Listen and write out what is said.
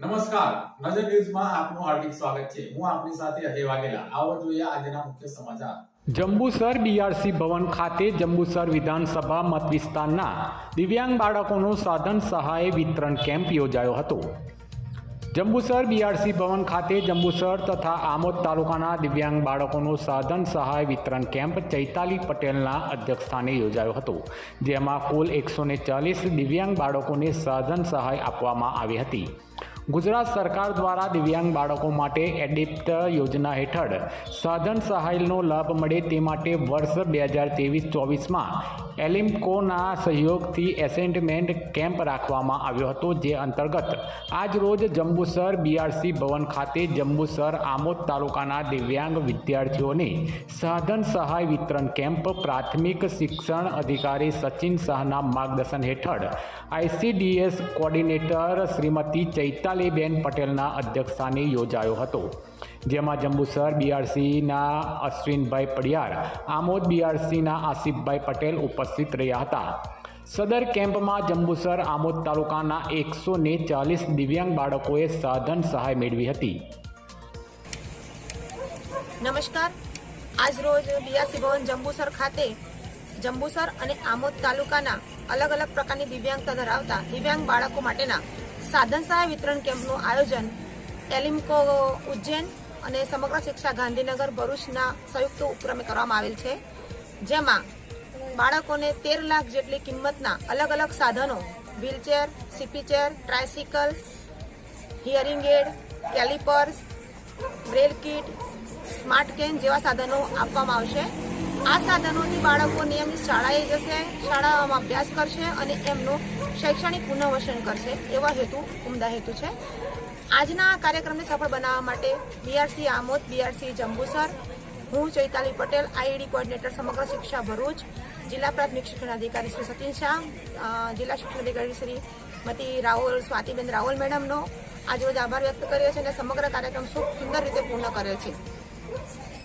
નમસ્કાર. નજર ન્યૂઝમાં આપનું હાર્દિક સ્વાગત છે. હું આપની સાથે અજય વાઘેલા. આવો જોઈએ આજના મુખ્ય સમાચાર. જંબુસર બીઆરસી ભવન ખાતે જંબુસર વિધાનસભા મત વિસ્તારના દિવ્યાંગ બાળકોનો સાધન સહાય વિતરણ કેમ્પ યોજાયો હતો. જંબુસર બીઆરસી ભવન ખાતે જંબુસર તથા આમોદ તાલુકાના દિવ્યાંગ બાળકોનો સાધન સહાય વિતરણ કેમ્પ ચૈતાલી પટેલના અધ્યક્ષસ્થાને યોજાયો હતો, જેમાં કુલ એકસો ચાલીસ દિવ્યાંગ બાળકોને સાધન સહાય આપવામાં આવી હતી. ગુજરાત સરકાર દ્વારા દિવ્યાંગ બાળકો માટે એડિપ્ટ યોજના હેઠળ સાધન સહાયનો લાભ મળે તે માટે વર્ષ બે હજાર ત્રેવીસ ચોવીસમાં એલિમ્કોના સહયોગથી એસેન્ટમેન્ટ કેમ્પ રાખવામાં આવ્યો હતો, જે અંતર્ગત આજ રોજ જંબુસર બીઆરસી ભવન ખાતે જંબુસર આમોદ તાલુકાના દિવ્યાંગ વિદ્યાર્થીઓને સાધન સહાય વિતરણ કેમ્પ પ્રાથમિક શિક્ષણ અધિકારી સચિન શાહના માર્ગદર્શન હેઠળ આઈસીડીએસ કોર્ડિનેટર શ્રીમતી ચૈતાલીબેન પટેલના અધ્યક્ષસ્થાને યોજાયો હતો, જેમાં જંબુસર બીઆરસીના અશ્વિનભાઈ પડિયાર, આમોદ બીઆરસીના આસિફભાઈ પટેલ ઉપસ્થિત રહ્યા હતા. સદર કેમ્પમાં જંબુસર આમોદ તાલુકાના એકસો ને ચાલીસ દિવ્યાંગ બાળકોએ સાધન સહાય મેળવી હતી. નમસ્કાર. આજ રોજ બીઆરસી ભવન જંબુસર ખાતે જંબુસર અને આમોદ તાલુકાના અલગ અલગ પ્રકારની દિવ્યાંગતા ધરાવતા દિવ્યાંગ બાળકો માટેના સાધન સહાય વિતરણ કેમ્પનું આયોજન એલિમ્કો ઉજ્જૈન અને સમગ્ર શિક્ષા ગાંધીનગર ભરૂચના સંયુક્ત ઉપક્રમે કરવામાં આવેલ છે, જેમાં બાળકોને તેર લાખ જેટલી કિંમતના અલગ અલગ સાધનો, wheelchair, CP chair, tricycle, hearing aid, calipers, braille kit, smart cane જેવા સાધનો આપવામાં આવશે. આ સાધનોથી બાળકો નિયમિત શાળાએ જશે, શાળામાં અભ્યાસ કરશે અને એમનું શૈક્ષણિક પુનર્વસન કરશે, એવા હેતુ, ઉમદા હેતુ છે. આજના કાર્યક્રમને સફળ બનાવવા માટે બીઆરસી આમોદ, બીઆરસી જંબુસર, હું ચૈતાલી પટેલ આઈડી કોઓર્ડિનેટર સમગ્ર શિક્ષા ભરૂચ, જિલ્લા પ્રાથમિક શિક્ષણ અધિકારી શ્રી સતીન શાહ જિલ્લા શિક્ષણ અધિકારી શ્રી મતી રાહુલ સ્વાતિબેન રાહુલ મેડમનો આજરોજ આભાર વ્યક્ત કર્યો છે અને સમગ્ર કાર્યક્રમ ખૂબ સુંદર રીતે પૂર્ણ કર્યો છે.